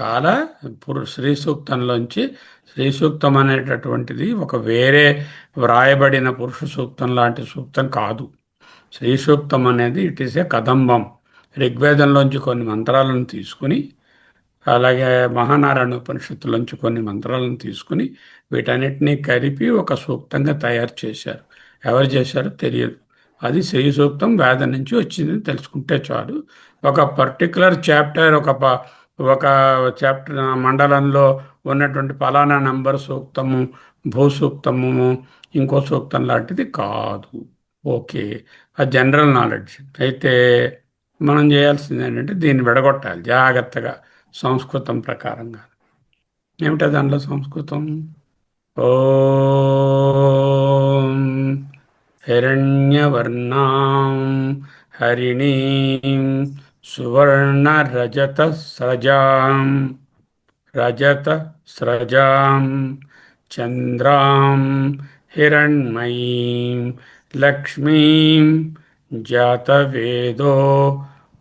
చాలా పురు శ్రీ సూక్తంలోంచి శ్రీ సూక్తం అనేటటువంటిది ఒక వేరే వ్రాయబడిన పురుష సూక్తం లాంటి సూక్తం కాదు. శ్రీ సూక్తం అనేది ఇట్ ఈస్ ఏ కదంబం. ఋగ్వేదంలోంచి కొన్ని మంత్రాలను తీసుకుని అలాగే మహానారాయణ ఉపనిషత్తులోంచి కొన్ని మంత్రాలను తీసుకుని వీటన్నిటినీ కలిపి ఒక సూక్తంగా తయారు చేశారు. ఎవరు చేశారో తెలియదు. అది శ్రీ సూక్తం వేద నుంచి వచ్చిందని తెలుసుకుంటే చాలు. ఒక పర్టికులర్ చాప్టర్ ఒక ప- ఒక చాప్టర్ మండలంలో ఉన్నటువంటి ఫలానా నంబర్ సూక్తము భూ సూక్తము ఇంకో సూక్తం లాంటిది కాదు. ఓకే. అది జనరల్ నాలెడ్జ్. అయితే మనం చేయాల్సింది ఏంటంటే దీన్ని విడగొట్టాలి జాగ్రత్తగా సంస్కృతం ప్రకారంగా. ఏమిటా దానిలో సంస్కృతం? ఓ హిరణ్యవర్ణాం హరిణీం సువర్ణరజత స్రజాం రజత స్రజాం చంద్రాం హిరణ్మయీం లక్ష్మీం జాతవేదో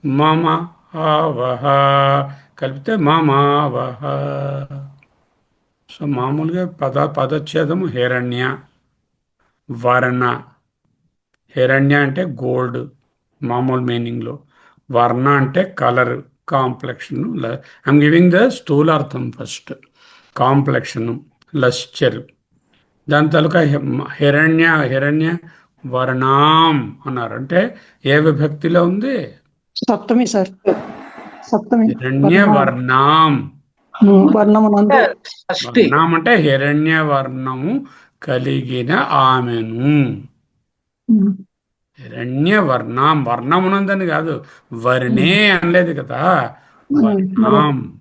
మమ ఆవహ కలిపితే మమావహ సో మామూలుగా పద పదచ్ఛేదము హిరణ్య వర్ణ. హిరణ్య అంటే గోల్డ్ మామూలు మీనింగ్లో. వర్ణ అంటే colour complexion I'm giving the స్థూలార్థం first complexion lustre దాని తలక హిరణ్య హిరణ్య వర్ణాం అన్నారు. అంటే ఏ విభక్తిలో ఉంది? సప్తమి సార్. సప్తమి. హిరణ్య వర్ణాం. వర్ణం. అంటే హిరణ్య వర్ణము కలిగిన ఆమెను. హిరణ్య వర్ణం వర్ణమునందని కాదు వర్ణే అనలేదు కదా. వర్ణం.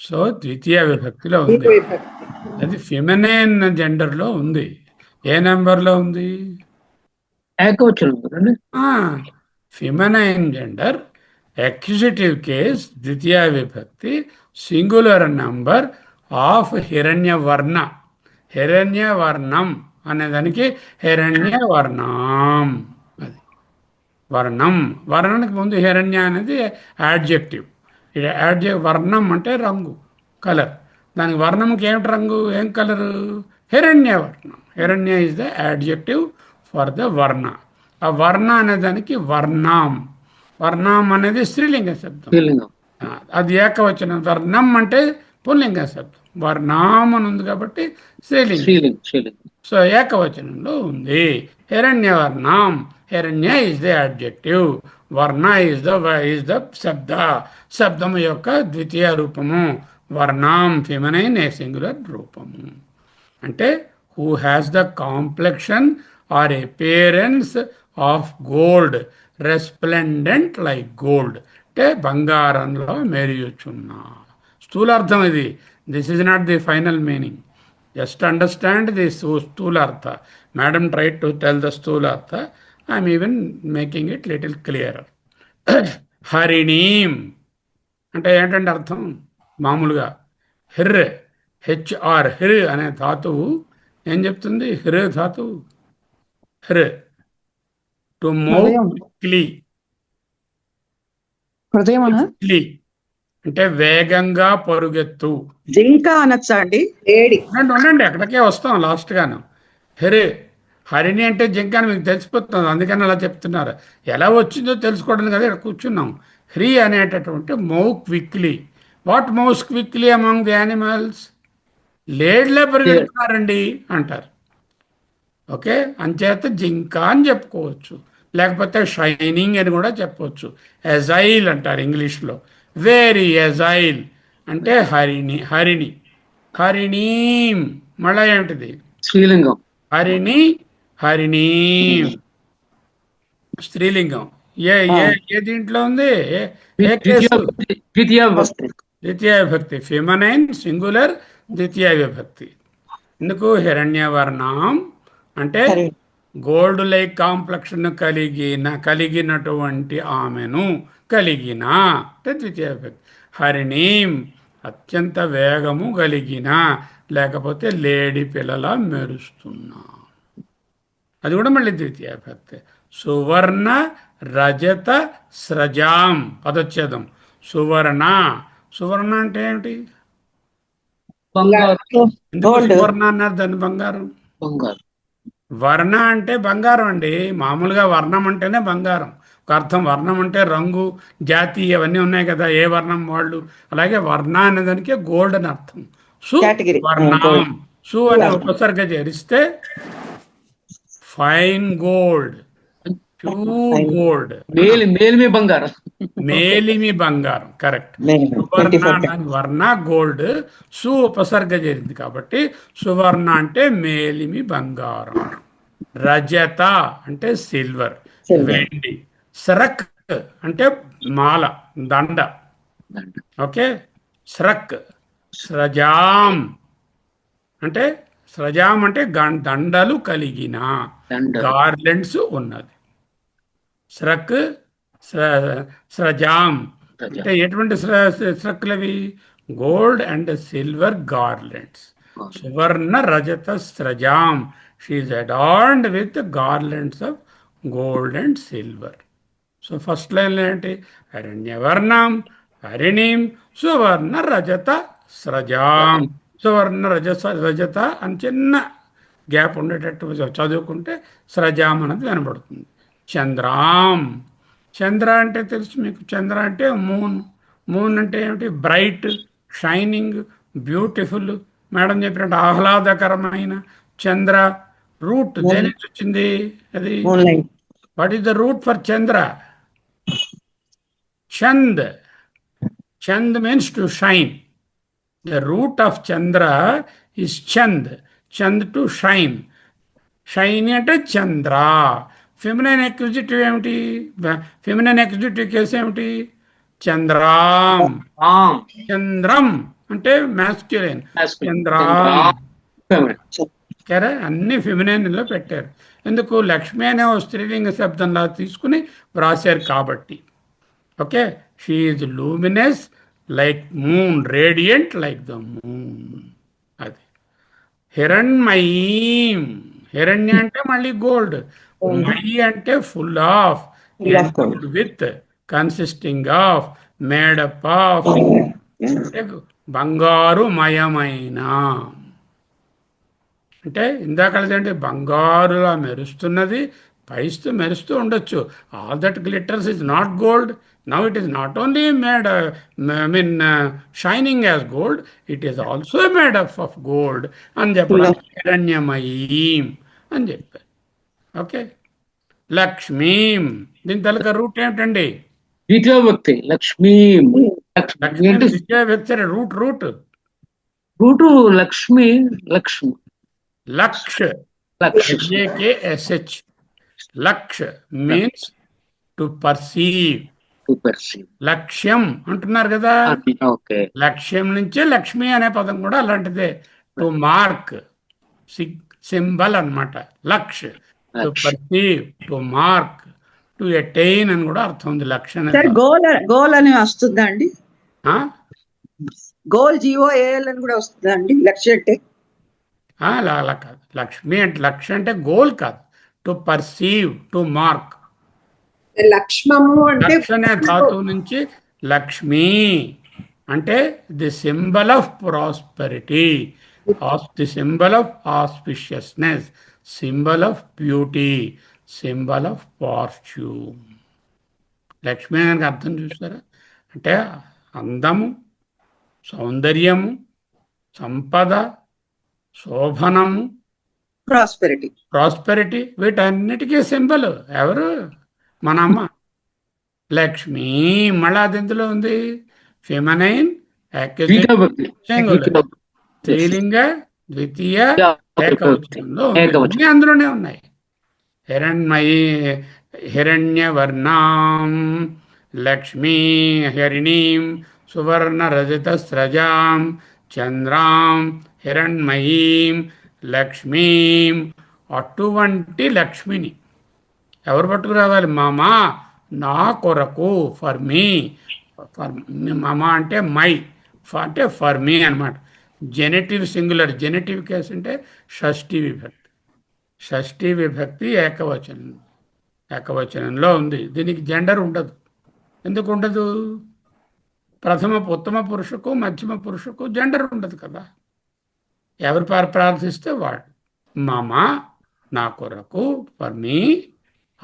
సో ద్వితీయ విభక్తిలో ఉంది. అది ఫిమెనైన్ జెండర్లో ఉంది. ఏ నెంబర్లో ఉంది? ఫిమెనైన్ జెండర్ ఎక్సిటివ్ కేస్ ద్వితీయ విభక్తి సింగులర్ నంబర్ ఆఫ్ హిరణ్య వర్ణ హిరణ్య వర్ణం అనేదానికి హిరణ్య వర్ణం అది. వర్ణం. వర్ణానికి ముందు హిరణ్య అనేది యాడ్జెక్టివ్ ఇది యాడ్జె వర్ణం అంటే రంగు కలర్ దానికి వర్ణంకి ఏమిటి రంగు? ఏం కలరు హిరణ్య వర్ణం హిరణ్య is the adjective for the వర్ణ ఆ వర్ణ అనేదానికి వర్ణం వర్ణం అనేది స్త్రీలింగ శబ్దం. అది ఏకవచనం. వర్ణం అంటే పుల్లింగ శబ్దం. వర్ణం అని ఉంది కాబట్టి స్త్రీలింగం. సో ఏకవచనంలో ఉంది. హిరణ్య వర్ణం హిరణ్య ఇస్ ద అడ్జెక్టివ్ వర్ణ ఇస్ ద ఇస్ ద శబ్ద. శబ్దము యొక్క ద్వితీయ రూపము. వర్ణం ఫిమనైన్ ఏ సింగులర్ రూపము. అంటే who has the complexion or appearance of gold resplendent like gold అంటే బంగారంలో మెరియుచున్నా. స్థూలార్థం ఇది. This is not the final meaning just understand the స్థూలార్థ. Madam try to tell the స్థూలార్థ. I'm even making it little clear హరిణీం. అంటే ఏంటంటే అర్థం? మామూలుగా. Here HR here అనే ధాతువు ఏం చెప్తుంది? హిర్ ధాతువు. హిర్. టు హృదయం. క్లీ. హృదయం క్లీ. అంటే వేగంగా పరుగెత్తు. జింక అనొచ్చా అండి? లేడి ఉండండి ఎక్కడికే వస్తాం లాస్ట్ గాను. హరి హరిణి అంటే జింక అని మీకు తెలిసిపోతుంది అందుకని అలా చెప్తున్నారు. ఎలా వచ్చిందో తెలుసుకోవడానికి కదా ఇక్కడ కూర్చున్నాం. హ్రీ అనేటటువంటి మౌ quickly what mouse quickly among the animals లేడ్లే పరిగెడుతున్నారండి అంటారు. ఓకే అంచేత జింక అని చెప్పుకోవచ్చు. లేకపోతే షైనింగ్ అని కూడా చెప్పవచ్చు ఎజైల్ అంటారు ఇంగ్లీష్లో. వెరీ ఎజైల్ అంటే హరిణి హరిణి. హరిణీం. మళ్ళా ఏమిటిది? స్త్రీలింగం. హరిణి హరిణీ. స్త్రీలింగం. ఏ ఏ ఏ దీంట్లో ఉంది? ఏ- ద్వితీయ కేసు? విభక్తి- ద్వితీయ విభక్తి ద్వితీయ విభక్తి ఫిమనైన్ సింగులర్ ద్వితీయ విభక్తి ఎందుకు? హిరణ్యవర్ణం అంటే గోల్డ్ లైక్ కాంప్లెక్షన్ కలిగిన కలిగినటువంటి ఆమెను కలిగిన. అంటే ద్వితీయ విభక్తి హరిణీం అత్యంత వేగము కలిగిన లేకపోతే లేడి పిల్లల మెరుస్తున్నా. అది కూడా మళ్ళీ ద్వితీయ విభక్తి సువర్ణ రజత స్రజాం పదచ్ఛేదం. సువర్ణ. సువర్ణ అంటే ఏమిటి. సువర్ణ అన్నారు దాన్ని బంగారం? బంగారు. వర్ణ అంటే బంగారం అండి. మామూలుగా వర్ణం అంటేనే బంగారం. ఒక అర్థం వర్ణం అంటే రంగు జాతి అవన్నీ ఉన్నాయి కదా ఏ వర్ణం వాళ్ళు? అలాగే వర్ణ అనే దానికి గోల్డ్ అని అర్థం. సు. వర్ణం. సు అనే ఉపసర్గ చేరిస్తే ఫైన్ గోల్డ్. Pure gold. మేలి మేలిమి బంగారం. మేలిమి బంగారం కరెక్ట్ May- సువర్ణ 24 అనడానికి వర్ణ గోల్డ్ సు ఉపసర్గ చేరింది కాబట్టి సువర్ణ అంటే మేలిమి బంగారం. రజత అంటే సిల్వర్. వెండి. స్రక్ అంటే మాల దండ. ఓకే? స్రక్ స్రజాం. అంటే స్రజాం అంటే దండలు కలిగిన గార్లెండ్స్ ఉన్నది. స్రక్ స్ర- స్రజాం. అంటే ఎటువంటి స్రక్లవి? గోల్డ్ అండ్ సిల్వర్ గార్లెండ్స్ సువర్ణ రజత స్రజాం. She adorned with garlands of gold and silver. So first line ఏంటి? అరణ్యవర్ణం హరిణీం సువర్ణ రజత స్రజాం. సువర్ణ రజత రజత అని చిన్న గ్యాప్ ఉండేటట్టు చదువుకుంటే స్రజాం అనేది వినబడుతుంది. చంద్రాం. చంద్ర అంటే తెలుసు మీకు. చంద్ర అంటే మూన్ మూన్ అంటే ఏమిటి? బ్రైట్ షైనింగ్ బ్యూటిఫుల్ మేడం చెప్పినట్టు ఆహ్లాదకరమైన చంద్ర రూట్ దేని వచ్చింది? అది. What is the root for చంద్ర? చంద్. Chand means to shine the root of Chandra is చంద్. చంద్ టు షైన్ షైన్ అంటే చంద్ర. ఫెమినైన్ ఎక్విజిటివ్ ఏమిటి? ఫెమినైన్ ఎక్విజిటివ్ కేసు ఏమిటి? చంద్రాం. చంద్రం. అంటే మ్యాస్క్యులైన్ చంద్రాం. కరే అన్ని ఫెమినైన్లో పెట్టారు. ఎందుకు? లక్ష్మి అనే ఓ స్త్రీలింగ శబ్దంలా తీసుకుని వ్రాసారు కాబట్టి. Okay? She luminous like moon radiant like the moon అది. హిరణ్మయీం. హిరణ్య అంటే మళ్ళీ గోల్డ్ మయి అంటే full of. With consisting of made up of బంగారు మయమైన. అంటే ఇందాక అంటే బంగారులా మెరుస్తున్నది పైస్తూ మెరుస్తూ ఉండొచ్చు. All that glitters is not gold now it is not only made I mean shining as gold it is also made up of gold అని చెప్పడం హిరణ్యమయీం అని చెప్పారు ఓకే. లక్ష్మీం. దీని తలక రూట్ ఏమిటండి? ద్వితీయ వ్యక్తి లక్ష్మీ లక్ష్మి వ్యక్తి రూట్ రూట్? రూటు లక్ష్మి లక్ష్మి. లక్ష. లక్ష్మి L-A-K-S-H. లక్ష మీన్స్ టు పర్సీవ్. లక్ష్యం అంటున్నారు కదా? లక్ష్యం నుంచే లక్ష్మి అనే పదం కూడా అలాంటిదే. To mark. సింబల్ అన్నమాట. లక్ష. To. Perceive to mark to attain అని కూడా అర్థం ఉంది లక్ష్యం. గోల్ గోల్ అని వస్తుందా అండి? ఆ? గోల్ జిఓఏఎల్ అని కూడా వస్తుందా అండి? లక్ష్య అంటే? అలా కాదు. లక్ష్మి అంటే లక్ష్యం అంటే గోల్ కాదు. టు పర్సీవ్ టు మార్క్ లక్ష్మము అంటే ధాతువు నుంచి లక్ష్మి అంటే the symbol of prosperity the symbol of auspiciousness symbol of beauty symbol of fortune Lakshmi అని అర్థం చూసారా అంటే అందము సౌందర్యము సంపద శోభనము ప్రాస్పెరిటీ ప్రాస్పెరిటీ వీటన్నిటికీ సింబల్ ఎవరు? మన అమ్మ లక్ష్మి మళ్ళా అది ఎందులో ఉంది? ఫెమనైన్ స్త్రీలింగ ద్వితీయ ఏకవచనంలో అందులోనే ఉన్నాయి. హిరణ్మయి హిరణ్యవర్ణాం లక్ష్మీ హరిణీం సువర్ణ రజత స్రజాం చంద్రాం హిరణ్మయీం లక్ష్మీం అటువంటి లక్ష్మిని. ఎవరు పట్టుకురావాలి? మామా నా కొరకు ఫర్ మీ. ఫర్ మామా అంటే మై అంటే ఫర్ మీ అనమాట జెనెటివ్ సింగులర్ జెనెటివ్ కేస్ అంటే షష్ఠీ విభక్తి. షష్ఠీ విభక్తి ఏకవచనం ఏకవచనంలో ఉంది. దీనికి జెండర్ ఉండదు. ఎందుకు ఉండదు? ప్రథమ ఉత్తమ పురుషుకు మధ్యమ పురుషుకు జెండర్ ఉండదు కదా. ఎవరు ప్రా- ప్రార్థిస్తే వాడు. మమ నా కొరకు ఫర్ మీ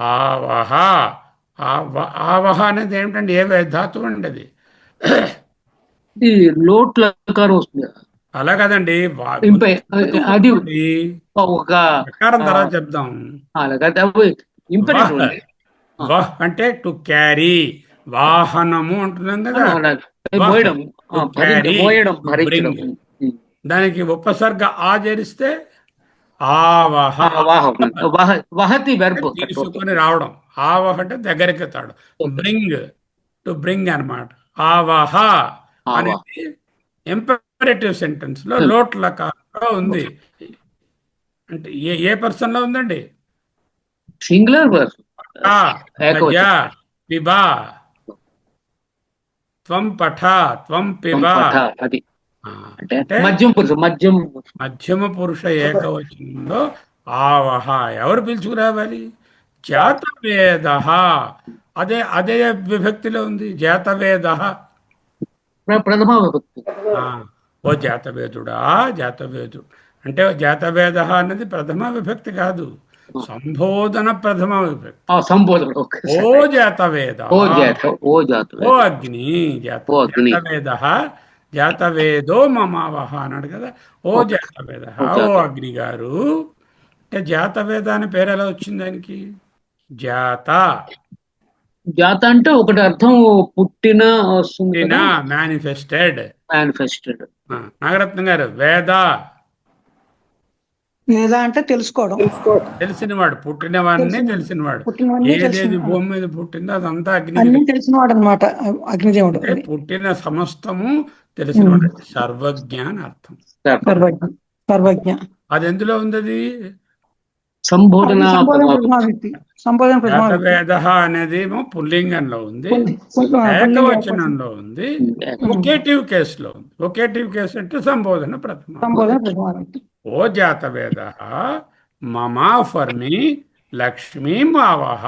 ఆవహ. ఆవ ఆవహ అనేది ఏమిటంటే ఏ ధాతువు అండి అది? లోట్ల వస్తుంది. అలా కదండి. అది. ఒక ప్రకారం తర్వాత చెప్దాం. అలాగే వహ్ అంటే టు క్యారీ వాహనము అంటున్నాం కదా. దానికి ఉపసర్గ ఆ, వాహం. వహ- వహతి తీసుకొని రావడం. ఆవహ అంటే దగ్గరికి తాడు బ్రింగ్ టు బ్రింగ్ అన్నమాట. ఆవహ. అనేది ఇంపరేటివ్ సెంటెన్స్లో లోట్ లకారంలో ఉంది. అంటే ఏ ఏ పర్సన్లో ఉందండి? సింగులర్. అజ, పిబా త్వం పఠ త్వం పిబ పఠ, అది. ఆ, అంటే అంటే మధ్యం పురుషు మధ్యం మధ్యమ పురుష ఏకవచనంలో ఆవహ. ఎవరు పిలుచుకురావాలి జాతవేద అదే అదే విభక్తిలో ఉంది. జాతవేద ప్ర- ప్రథమ విభక్తి. ఓ జాతవేదుడా జాతవేదుడు అంటే జాతవేద అన్నది ప్రథమ విభక్తి కాదు. సంబోధన ప్రథమ విభక్తి. సంబోధన. ఓ జాతవేద. ఓ జాత ఓ అగ్ని. జాతవేద జాతవేదో మమావహ అన్నాడు కదా. ఓ జాతవేద ఓ. అగ్ని గారు అంటే జాతవేద అని పేరు ఎలా వచ్చింది దానికి? జాత. జాత అంటే ఒకటి అర్థం పుట్టిన వస్తుంది మేనిఫెస్టెడ్ మేనిఫెస్టెడ్ నాగరత్నం గారు వేద? వేద అంటే తెలుసుకోవడం. తెలిసినవాడు పుట్టినవాడిని తెలిసిన- తెలిసినవాడు. ఏదేది భూమి మీద పుట్టిందో అదంతా అగ్ని తెలిసినవాడు అనమాట అగ్నిదేవుడు. పుట్టిన సమస్తము తెలిసినవాడు. సర్వజ్ఞ అని అర్థం సర్వజ్ఞ సర్వజ్ఞ. అది ఎందులో ఉంది అది సంబోధన జాతవేద అనేది ఏమో పుల్లింగంలో ఉంది. ఏకవచనంలో ఉంది. ఒకేటివ్ కేసులో ఉంది. ఒకేటివ్ కేసు అంటే సంబోధన ప్రథమ. ఓ జాతవేద మమ ఫర్ మీ లక్ష్మీ మావహ.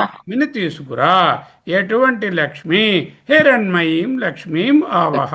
లక్ష్మిని తీసుకురా. ఎటువంటి లక్ష్మి? హిరణ్మయీం లక్ష్మీం ఆవహ.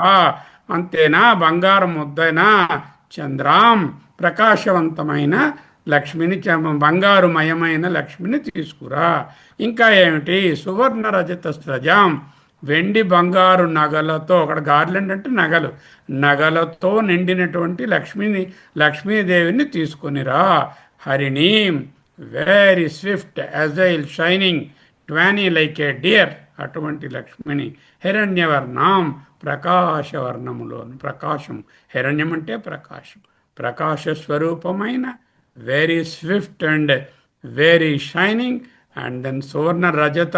అంతేనా? బంగారం ముద్దైనా? చంద్రాం ప్రకాశవంతమైన లక్ష్మిని చ- బంగారుమయమైన లక్ష్మిని తీసుకురా. ఇంకా ఏమిటి? సువర్ణ రజత స్రజాం. వెండి బంగారు నగలతో అక్కడ గార్లెండ్ అంటే నగలు. నగలతో నిండినటువంటి లక్ష్మిని లక్ష్మీదేవిని తీసుకొనిరా. హరిణీం very swift agile shining tawny like a deer అటువంటి లక్ష్మిని. హిరణ్యవర్ణం ప్రకాశవర్ణములోను ప్రకాశం. హిరణ్యం అంటే ప్రకాశం. ప్రకాశ స్వరూపమైన very swift and very shining and then సువర్ణ రజత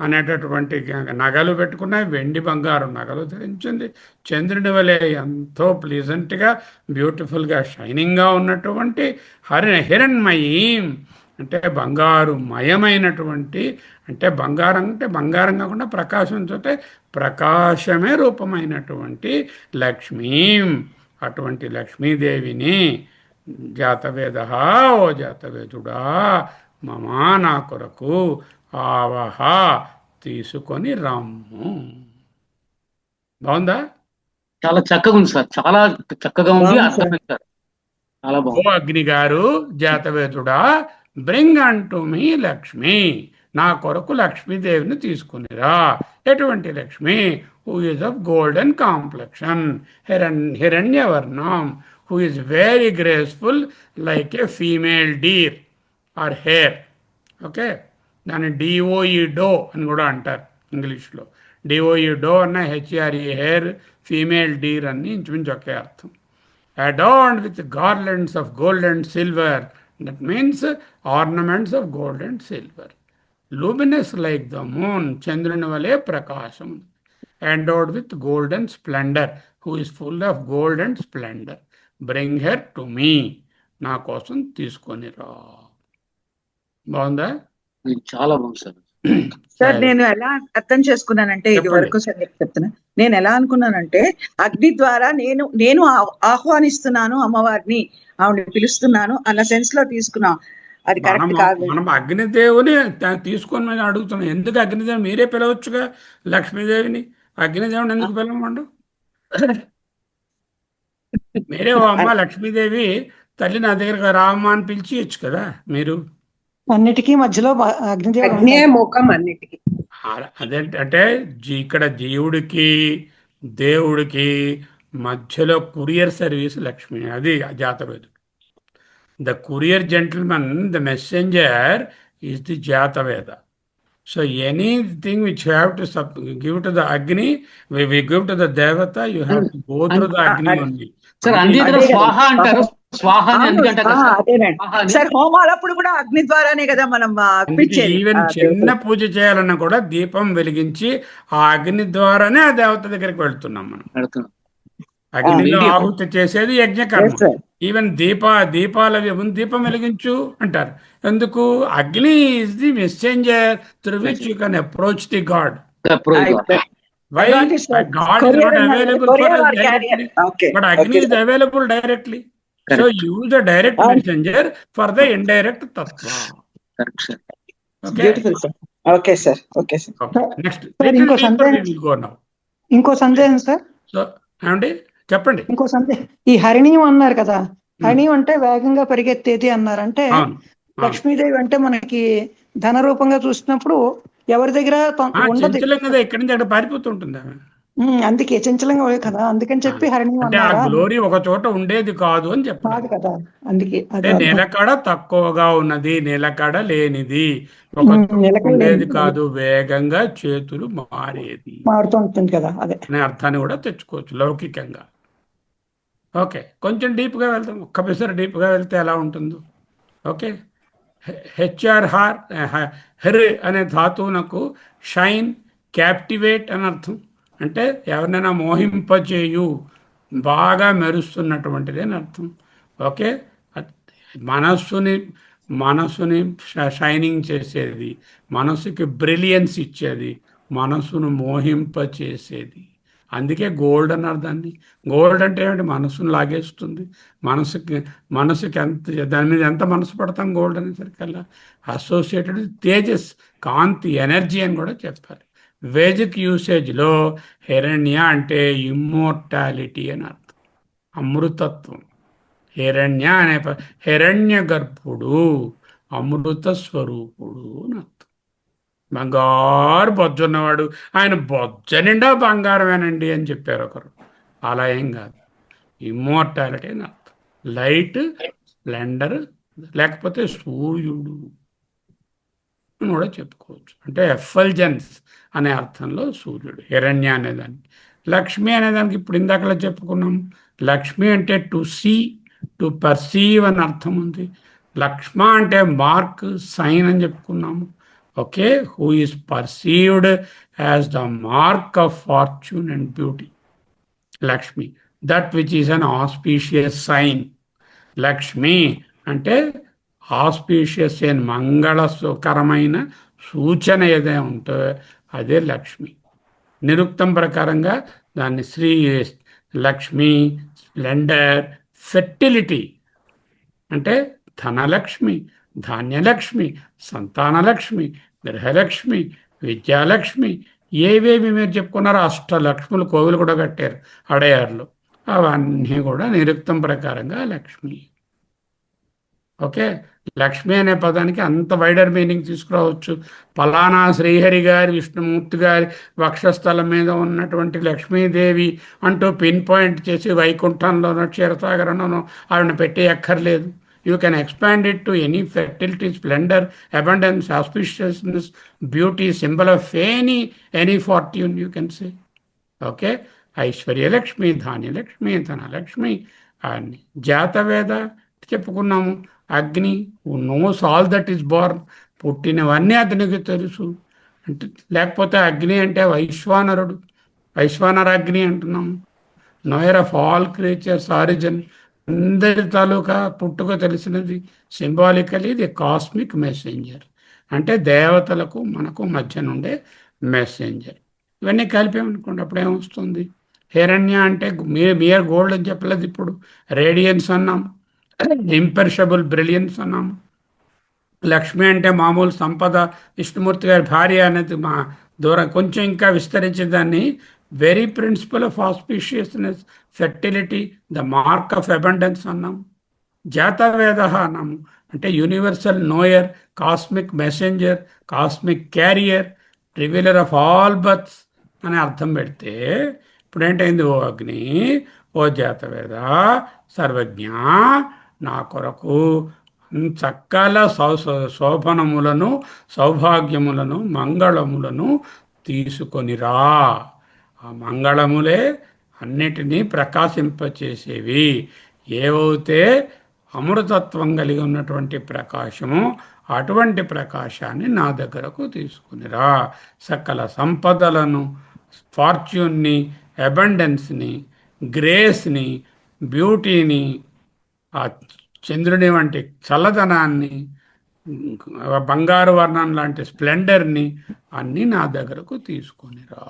అనేటటువంటి నగలు పెట్టుకున్నాయి. వెండి బంగారు నగలు ధరించింది. చంద్రుడి వలె ఎంతో ప్లీజెంట్గా బ్యూటిఫుల్గా షైనింగ్గా ఉన్నటువంటి హరి హిరణ్మయీం. అంటే బంగారు మయమైనటువంటి అంటే బంగారం అంటే బంగారం కాకుండా ప్రకాశంతో ప్రకాశమే రూపమైనటువంటి లక్ష్మీం. అటువంటి లక్ష్మీదేవిని జాతవేద ఓ జాతవేదుడా మమా నా కొరకు ఆవహ తీసుకొని రమ్ము. బాగుందా? చాలా చక్కగా ఉంది సార్. చాలా చక్కగా ఉంది. అర్థమైంది సార్. చాలా ఓ బాగుంది. అగ్ని గారు జాతవేదుడా బ్రింగ్ అంటూ మీ లక్ష్మి. నా కొరకు లక్ష్మీదేవిని తీసుకునిరా ఎటువంటి Lakshmi? Who is of golden complexion Hiran హిరణ్యవర్ణం. Who is very graceful like a female deer or hare okay దాన్ని డిఓఈ డో అని కూడా అంటారు ఇంగ్లీష్లో డిఓఈ డో అన్న హెచ్ఆర్ఈ హెయిర్ ఫీమేల్ డీర్ అని ఇంచుమించు ఒకే అర్థం adorn with garlands of gold and silver that means ornaments of gold and silver luminous like the moon చంద్రుని వలె ప్రకాశం endowed with gold and splendour who is full of gold and splendour Bring her to me. నా కోసం తీసుకొని రా. బాగుందా? చాలా బాగుంది sir. Sir. నేను ఎలా అర్థం చేసుకున్నానంటే ఇది. వరకు సార్ మీకు చెప్తున్నా. నేను ఎలా అనుకున్నానంటే అగ్ని ద్వారా నేను నేను ఆహ్వానిస్తున్నాను అమ్మవారిని ఆవిడని పిలుస్తున్నాను అన్న సెన్స్లో తీసుకున్నాం. అది మనం కరెక్ట్ కాదు. మనం అగ్నిదేవుని తీసుకొని అడుగుతున్నాం. ఎందుకు అగ్నిదేవి మీరే పిలవచ్చుగా లక్ష్మీదేవిని. అగ్నిదేవుని ఎందుకు పిలవమండు? మీరే ఓ అమ్మ లక్ష్మీదేవి తల్లి నా దగ్గరకు రామ్మ అని పిలిచియచ్చు కదా మీరు. అన్నిటికీ మధ్యలో బ- అగ్నిదేవుడు అగ్నే ఉంటాడు. ముఖం అన్నిటికీ. ఆ- అదేంటి అంటే జీ- ఇక్కడ జీవుడికి దేవుడికి మధ్యలో కురియర్ సర్వీస్ లక్ష్మి అది Jataveda the courier gentleman the messenger is the Jataveda. So anything which have to sub give to the అగ్ని వి గివ్ టు ద దేవత you have to go through the అగ్ని ఓన్లీ సార్ అందుకే. స్వాహ అంటారు. స్వాహ సార్ హోమాలప్పుడు కూడా అగ్ని ద్వారానే కదా మనం ఈవెన్ చిన్న. పూజ చేయాలన్నా కూడా దీపం వెలిగించి ఆ అగ్ని ద్వారానే ఆ దేవత దగ్గరికి వెళ్తున్నాం మనం. అగ్నిలో ఆహుతి చేసేది యజ్ఞకర్మ. ఈవెన్ దీప దీపాల ముందు దీపం వెలిగించు అంటారు. ఎందుకు? అగ్ని is the messenger through which you can approach the god. Why. God is not. Available for. Okay. But అగ్ని is available directly so. Use the direct messenger for the indirect Tattva. Okay beautiful sir okay sir okay sir next ఇంకో సందేహం- ఇంకో సందేహం sir so ఏమండి? చెప్పండి. ఇంకో సందేహం ఈ హరిణీయం అన్నారు కదా. హరిణీయం అంటే వేగంగా పరిగెత్తేది అన్నారు అంటే. లక్ష్మీదేవి అంటే మనకి ధన రూపంగా చూసినప్పుడు ఎవరి దగ్గర ఉండదు. నుంచి అక్కడ పారిపోతుంటుంది అందుకే చంచలంగా కదా. అందుకని చెప్పి అన్నారా? గ్లోరీ ఒక చోట ఉండేది కాదు అని చెప్పాలి కాదు అందుకే నిలకడ తక్కువగా ఉన్నది నిలకడ లేనిది. ఒక ఉండేది. కాదు వేగంగా చేతులు మారేది. మారుతూ ఉంటుంది కదా అదే. అనే అర్థాన్ని కూడా తెచ్చుకోవచ్చు లౌకికంగా. ఓకే. కొంచెం డీప్గా వెళ్తాం. ఒక్క పిసర్ డీప్గా వెళ్తే ఎలా ఉంటుందో. ఓకే. హెచ్ఆర్ హార్ హెర్ అనే ధాతువునకు షైన్ క్యాప్టివేట్ అని అర్థం. అంటే ఎవరినైనా మోహింపచేయు బాగా మెరుస్తున్నటువంటిది అని అర్థం. ఓకే. మనస్సుని మనస్సుని ష- షైనింగ్ చేసేది. మనస్సుకి బ్రిలియన్స్ ఇచ్చేది. మనస్సును మోహింపచేసేది అందుకే గోల్డ్ అన్నారు దాన్ని. గోల్డ్ అంటే ఏమిటి? మనసును లాగేస్తుంది. మనసుకి మనసుకి ఎంత దాని మీద ఎంత మనసు పడతాం గోల్డ్ అనేసరికల్లా? అసోసియేటెడ్ తేజస్ కాంతి ఎనర్జీ అని కూడా చెప్పాలి వేదిక్ యూసేజ్లో హిరణ్య అంటే ఇమ్మోర్టాలిటీ అని అర్థం. అమృతత్వం. హిరణ్య అనే ప- హిరణ్య గర్భుడు అమృత స్వరూపుడు అని అర్థం. బంగారు బొజ్జు ఉన్నవాడు. ఆయన బొజ్జ నిండా బంగారమేనండి అని చెప్పారు ఒకరు. అలా ఏం కాదు. ఇమ్మోర్టాలిటీ అని అర్థం. లైట్ స్ప్లెండర్ లేకపోతే సూర్యుడు అని కూడా చెప్పుకోవచ్చు. అంటే ఎఫల్జెన్స్ అనే అర్థంలో సూర్యుడు హిరణ్య అనేదానికి. లక్ష్మి అనేదానికి ఇప్పుడు ఇందాకలా చెప్పుకున్నాం. లక్ష్మి అంటే టు సీ టు పర్సీవ్ అని అర్థం ఉంది. లక్ష్మ అంటే మార్క్ సైన్ అని చెప్పుకున్నాము. Okay who is perceived as the mark of fortune and beauty Lakshmi that which is an auspicious sign Lakshmi అంటే ఆస్పీషియస్ అయిన మంగళకరమైన సూచన ఏదైనా ఉంటే అదే లక్ష్మి. నిరుక్తం ప్రకారంగా దాన్ని శ్రీ లక్ష్మి స్ప్లెండర్ ఫెర్టిలిటీ అంటే ధనలక్ష్మి. ధాన్యలక్ష్మి సంతానలక్ష్మి గృహలక్ష్మి విద్యాలక్ష్మి ఏవేవి మీరు చెప్పుకున్నారో అష్టలక్ష్ములు కోవిలు కూడా కట్టారు అడయార్లు. అవన్నీ కూడా నిరుక్తం ప్రకారంగా లక్ష్మి. ఓకే? లక్ష్మి అనే పదానికి అంత వైడర్ మీనింగ్ తీసుకురావచ్చు. పలానా శ్రీహరి గారి విష్ణుమూర్తి గారి వక్షస్థలం మీద ఉన్నటువంటి లక్ష్మీదేవి అంటూ పిన్ పాయింట్ చేసి వైకుంఠంలోనో క్షీరసాగరంలోనో ఆవిడని పెట్టేయక్కర్లేదు. You can expand it to any fertility splendour abundance auspiciousness beauty symbol of any any fortune you can say okay Aishwaryalakshmi Dhanyalakshmi Dhanalakshmi అని. జాతవేద చెప్పుకున్నాము. Agni knows all that is born పుట్టినవన్నీ అతనికి తెలుసు. అంటే లేకపోతే అగ్ని అంటే వైశ్వానరుడు. వైశ్వానర అగ్ని అంటున్నాము. Knower of all creatures origin అందరి తాలూకా పుట్టుక తెలిసినది సింబాలికలీ ది కాస్మిక్ మెసెంజర్. అంటే దేవతలకు మనకు మధ్య నుండే మెసెంజర్. ఇవన్నీ కలిపామనుకోండి అప్పుడు ఏమొస్తుంది? హిరణ్య అంటే మీ- మియర్ గోల్డ్ అని చెప్పలేదు ఇప్పుడు. రేడియన్స్ అన్నాం. ఇంపెర్షబుల్ బ్రిలియన్స్ అన్నాం. లక్ష్మి అంటే మామూలు సంపద. విష్ణుమూర్తి గారి భార్య అనేది మా దూరం కొంచెం ఇంకా విస్తరించి దాన్ని very principle of auspiciousness fertility the mark of abundance అన్నాం జాతవేద అన్నాము అంటే universal knower cosmic messenger cosmic carrier revealer of all births అని అర్థం పెడితే ఇప్పుడు ఏంటైంది ఓ అగ్ని ఓ జాతవేద సర్వజ్ఞ నా కొరకు చక్కల సౌ శోభనములను సౌభాగ్యములను మంగళములను తీసుకొనిరా ఆ మంగళములే అన్నిటినీ ప్రకాశింపచేసేవి. ఏవైతే అమృతత్వం కలిగి ఉన్నటువంటి ప్రకాశము అటువంటి ప్రకాశాన్ని నా దగ్గరకు తీసుకునిరా. సకల సంపదలను ఫార్చ్యూన్ని అబండెన్స్ని గ్రేస్ని బ్యూటీని ఆ చంద్రుని వంటి చల్లదనాన్ని బంగారు వర్ణం లాంటి స్ప్లెండర్ని అన్నీ నా దగ్గరకు తీసుకునిరా.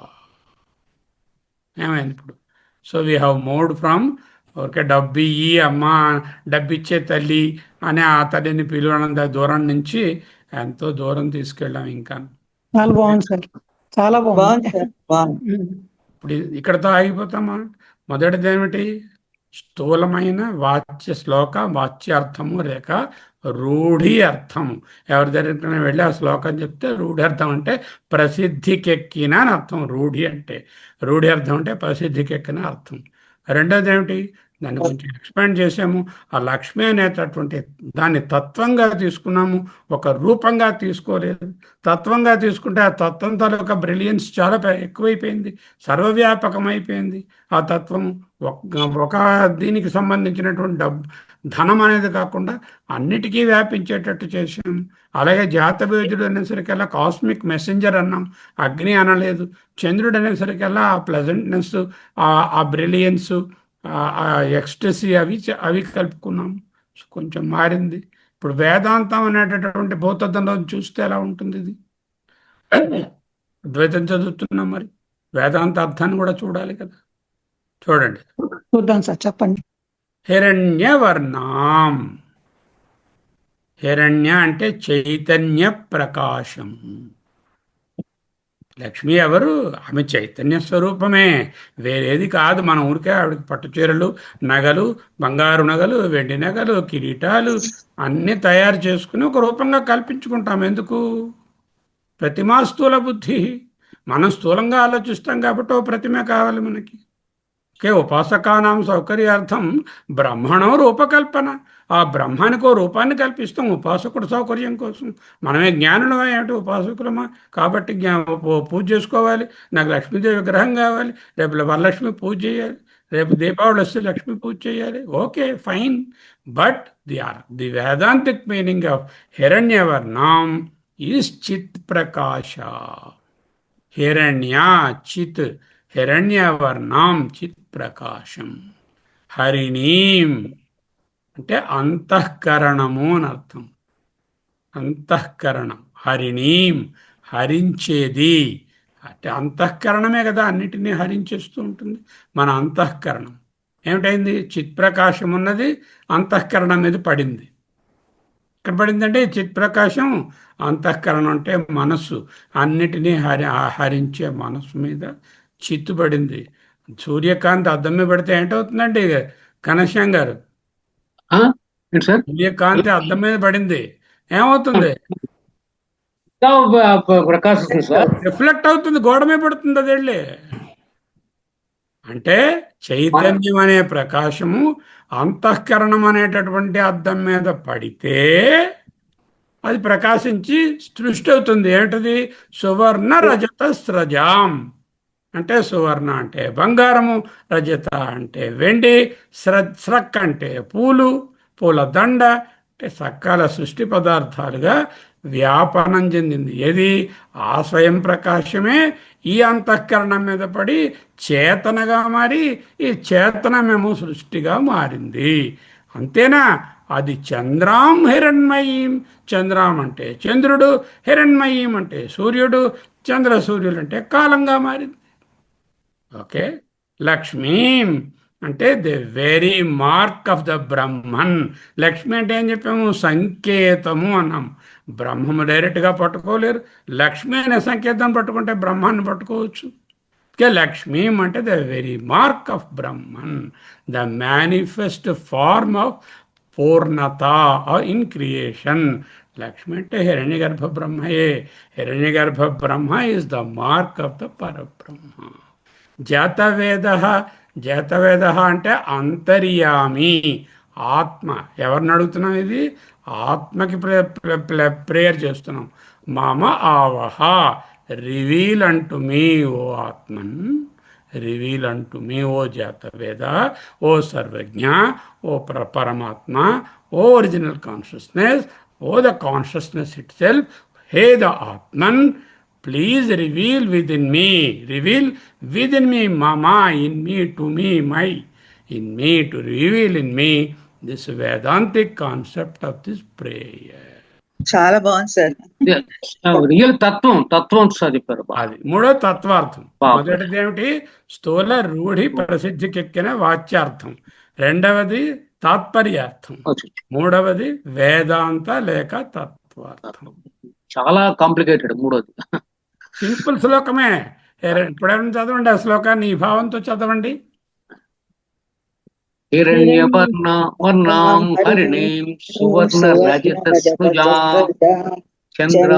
ఏమైంది ఇప్పుడు? So we have mood from okay డబ్బు ఇయ్యి అమ్మ డబ్బిచ్చే తల్లి అని ఆ తల్లిని పిలవడం దూరం నుంచి ఎంతో దూరం తీసుకెళ్ళాం ఇంకా. చాలా బాగుంది సార్. చాలా బాగుంది. ఇప్పుడు ఇక్కడతో ఆగిపోతామా మొదటిది ఏమిటి? స్థూలమైన వాచ్య శ్లోక వాచ్యార్థము రేఖ రూఢి అర్థము. ఎవరి దగ్గరికైనా వెళ్ళి ఆ శ్లోకం చెప్తే రూఢి అర్థం అంటే ప్రసిద్ధికెక్కిన అని అర్థం. రూఢి అంటే రూఢి అర్థం అంటే ప్రసిద్ధికెక్కిన అర్థం. రెండోది ఏమిటి? దాన్ని కొంచెం ఎక్స్పాండ్ చేసాము ఆ లక్ష్మి అనేటటువంటి దాన్ని తత్వంగా తీసుకున్నాము. ఒక రూపంగా తీసుకోలేదు. తత్వంగా తీసుకుంటే ఆ తత్వం తాలూకా బ్రిలియన్స్ చాలా ఎక్కువైపోయింది ఎక్కువైపోయింది. సర్వవ్యాపకమైపోయింది. ఆ తత్వం ఒక ఒక దీనికి సంబంధించినటువంటి డబ్బు ధనం అనేది కాకుండా అన్నిటికీ వ్యాపించేటట్టు చేసాం అలాగే జాతవేదుడు అనేసరికల్లా కాస్మిక్ మెసెంజర్ అన్నాం. అగ్ని అనలేదు. చంద్రుడు అనేసరికల్లా ఆ ప్లెజెంట్నెస్ ఆ బ్రిలియన్స్ ఆ ఎక్స్టసీ అవి అవి కలుపుకున్నాం. కొంచెం మారింది. ఇప్పుడు వేదాంతం అనేటటువంటి భూతద్దంలో చూస్తే ఎలా ఉంటుంది ఇది? ద్వైతం చదువుతున్నాం మరి. వేదాంత అర్థాన్ని కూడా చూడాలి కదా. చూడండి. చూద్దాం సార్ చెప్పండి. హిరణ్యవర్ణాం. హిరణ్య అంటే చైతన్య ప్రకాశం. లక్ష్మి ఎవరు? ఆమె చైతన్య స్వరూపమే. వేరేది కాదు. మన ఊరికే ఆవిడకి పట్టు చీరలు నగలు బంగారు నగలు వెండి నగలు కిరీటాలు అన్నీ తయారు చేసుకుని ఒక రూపంగా కల్పించుకుంటాం. ఎందుకు? ప్రతిమా స్థూల బుద్ధి. మనం స్థూలంగా ఆలోచిస్తాం కాబట్టి ఓ ప్రతిమ కావాలి మనకి. ఓకే ఉపాసకానాం సౌకర్యార్థం బ్రహ్మణం రూపకల్పన. ఆ బ్రహ్మానికి ఓ రూపాన్ని కల్పిస్తాం ఉపాసకుడు సౌకర్యం కోసం. మనమే జ్ఞానులమా ఏమిటి? ఉపాసకులమా? కాబట్టి జ్ఞా పూజ చేసుకోవాలి. నాకు లక్ష్మీదేవి విగ్రహం కావాలి. రేపు వరలక్ష్మి పూజ చేయాలి. రేపు దీపావళి వస్తే లక్ష్మీ పూజ చేయాలి. Okay fine. But the are the Vedantic meaning of హిరణ్యవర్ణం is చిత్ ప్రకాశ. హిరణ్య చిత్ హిరణ్యవర్ణం చిత్ ప్రకాశం హరిణీం అంటే అంతఃకరణము అని అర్థం. అంతఃకరణం. హరిణీం హరించేది. అంటే అంతఃకరణమే కదా అన్నిటినీ హరించేస్తూ ఉంటుంది. మన అంతఃకరణం. ఏమిటైంది? చిత్ప్రకాశం ఉన్నది అంతఃకరణం మీద పడింది. ఎక్కడ పడిందంటే చిత్ప్రకాశం అంతఃకరణం అంటే మనస్సు. అన్నిటినీ హరి హరించే మనస్సు మీద చిత్తుపడింది. సూర్యకాంతి అద్దం మీద పడితే ఏంటవుతుందండి కనశ్యాం గారు. సూర్యకాంతి అద్దం మీద పడింది. ఏమవుతుంది? ప్రకాశిస్తుంది సార్. రిఫ్లెక్ట్ అవుతుంది గోడ మీద పడుతుంది అది వెళ్ళి. అంటే చైతన్యం అనే ప్రకాశము అంతఃకరణం అనేటటువంటి అద్దం మీద పడితే అది ప్రకాశించి సృష్టి అవుతుంది. ఏంటది? సువర్ణ రజత స్రజాం అంటే సువర్ణ అంటే బంగారము రజత అంటే వెండి స్ర స్రక్ అంటే పూలు పూల దండ అంటే సకాల సృష్టి పదార్థాలుగా వ్యాపనం చెందింది. ఏది? ఆ స్వయం ప్రకాశమే ఈ అంతఃకరణం మీద పడి చేతనగా మారి ఈ చేతనమేమో సృష్టిగా మారింది. అంతేనా? అది చంద్రాం హిరణ్మయీం. చంద్రాం అంటే చంద్రుడు హిరణ్మయీం అంటే సూర్యుడు చంద్ర సూర్యులు అంటే కాలంగా మారింది. ఓకే? లక్ష్మీం అంటే the very mark of the Brahman. Lakshmi అంటే ఏం చెప్పాము? సంకేతము అన్నాం. బ్రహ్మము డైరెక్ట్గా పట్టుకోలేరు. లక్ష్మి అనే సంకేతం పట్టుకుంటే బ్రహ్మాన్ని పట్టుకోవచ్చు. లక్ష్మీం అంటే the very mark of Brahman. The manifest form of పూర్ణత in creation. Lakshmi అంటే హిరణ్య గర్భ బ్రహ్మయే. Hiranyagarbha Brahma is the mark of the Parabrahma. Jataveda. Jataveda అంటే అంతర్యామి ఆత్మ. ఎవరిని అడుగుతున్నాం ఇది? ఆత్మకి ప్రేయర్ చేస్తున్నాం. మమ ఆవహ రివీల్ అంటు మీ ఓ ఆత్మన్. రివీల్ అంటు మీ ఓ జాతవేద ఓ సర్వజ్ఞ ఓ ప్ర పరమాత్మ O original consciousness O the consciousness itself hey the Atman. Please reveal within me reveal within me మమా in me to me my in me to reveal in me this Vedantic concept of this prayer చాలా బాగుంది sir. Real తత్వం తత్వం sir చెప్పారు. అది మూడో తత్వార్థం. మొదటిది ఏమిటి? స్థూల రూఢి ప్రసిద్ధికెక్కిన వాచ్యార్థం. రెండవది తాత్పర్యార్థం. మూడవది వేదాంత లేక తత్వార్థం. చాలా కాంప్లికేటెడ్ మూడోది. సింపుల్ శ్లోకమే. ఇప్పుడేమైనా చదవండి ఆ శ్లోకాన్ని ఈ భావంతో చదవండి. హరిణీం సువర్ణ చంద్ర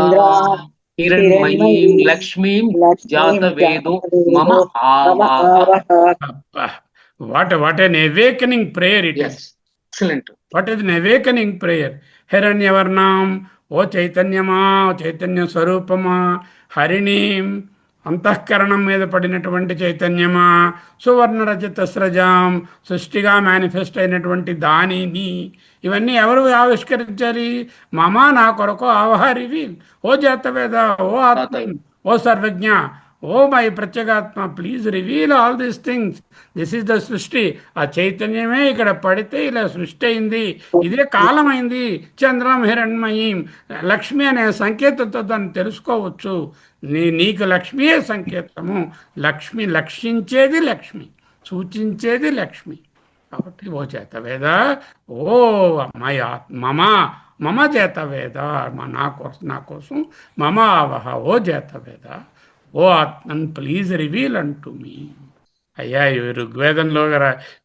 హిరణ్మయీం లక్ష్మీం మమ what what an awakening prayer it is excellent what an awakening prayer హిరణ్యవర్ణం ఓ చైతన్యమా చైతన్య స్వరూపమా హరిణీం అంతఃకరణం మీద పడినటువంటి చైతన్యమా? సువర్ణ రజత స్రజాం సృష్టిగా మేనిఫెస్ట్ అయినటువంటి దానిని. ఇవన్నీ ఎవరు ఆవిష్కరించాలి? మమ నా కొరకు ఆవహారివి. ఓ జాతవేద ఓ ఆత్మ ఓ సర్వజ్ఞ ఓ మై ప్రత్యేగాత్మ please reveal all these things this is the సృష్టి ఆ చైతన్యమే ఇక్కడ పడితే ఇలా సృష్టి అయింది. ఇదే కాలమైంది. చంద్రం హిరణ్మయీం. లక్ష్మి అనే సంకేతంతో దాన్ని తెలుసుకోవచ్చు. నీ నీకు లక్ష్మియే సంకేతము. లక్ష్మి లక్షించేది లక్ష్మి. సూచించేది లక్ష్మి. కాబట్టి ఓ చేతవేద ఓ మై మమ మమ చేతవేద. మ- నా కోసం నా కోసం మమ ఆవహ ఓ చేతవేద. ఓ ఆత్మన్ ప్లీజ్ రివీల్ అంటూ మీ. అయ్యా ఇవి ఋగ్వేదంలో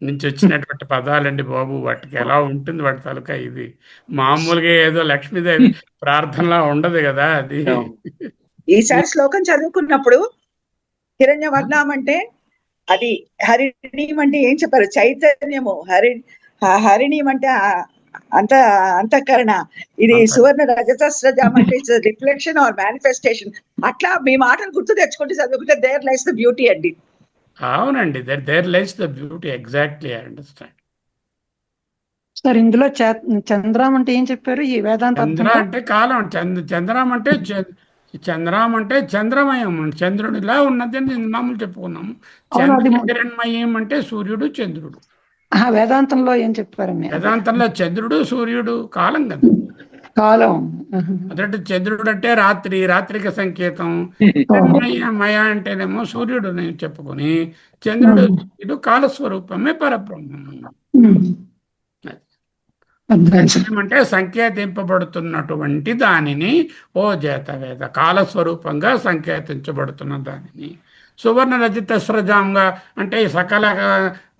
నుంచి వచ్చినటువంటి పదాలండి బాబు వాటికి ఎలా ఉంటుంది వాటి తలక ఇది? మామూలుగా ఏదో లక్ష్మీదేవి ప్రార్థనలా ఉండదు కదా అది. ఈసారి శ్లోకం చదువుకున్నప్పుడు హిరణ్య వర్ణం అంటే అది హరిణీం అంటే ఏం చెప్పారు? చైతన్యము. హరి హరిణీం అంటే అంత అంతఃకరణ. ఇది సువర్ణ ఇట్స్ రిఫ్లెక్షన్ ఆర్ మేనిఫెస్టేషన్ అట్లా మీ మాటలు గుర్తు తెచ్చుకుంటే చదువుకుంటే దేర్ లైస్ ద బ్యూటీ అండి అవునండి there there lies the beauty exactly I understand sir ఇందులో చంద్రం అంటే ఏం చెప్పారు? ఈ వేదాంత చంద్ర? అంటే? కాలం చంద్ర చంద్రం అంటే చంద్రం అంటే చంద్రమయం చంద్రుడిలా ఉన్నది అని మామూలు చెప్పుకున్నాము. చంద్రమయం అంటే సూర్యుడు చంద్రుడు. వేదాంతంలో ఏం చెప్పారు వేదాంతంలో చంద్రుడు సూర్యుడు కాలం కదా. కాలం. అదంటే చంద్రుడు అంటే రాత్రి రాత్రికి సంకేతం. మయ అంటేనేమో సూర్యుడు నేను చెప్పుకొని చంద్రుడు సూర్యుడు కాలస్వరూపమే సార్. అంటే సంకేతింపబడుతున్నటువంటి దానిని ఓ చేతవేద కాలస్వరూపంగా సంకేతించబడుతున్న దానిని. సువర్ణ రజిత స్రజాంగా అంటే సకల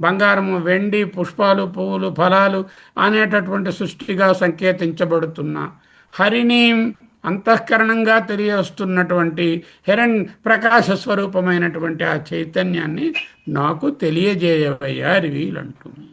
బంగారము వెండి పుష్పాలు పువ్వులు ఫలాలు అనేటటువంటి సృష్టిగా సంకేతించబడుతున్న హరిణి అంతఃకరణంగా తెలియవస్తున్నటువంటి హిరణ్ ప్రకాశ స్వరూపమైనటువంటి ఆ చైతన్యాన్ని నాకు తెలియజేయవయ్యా రివీల్ అంటుంది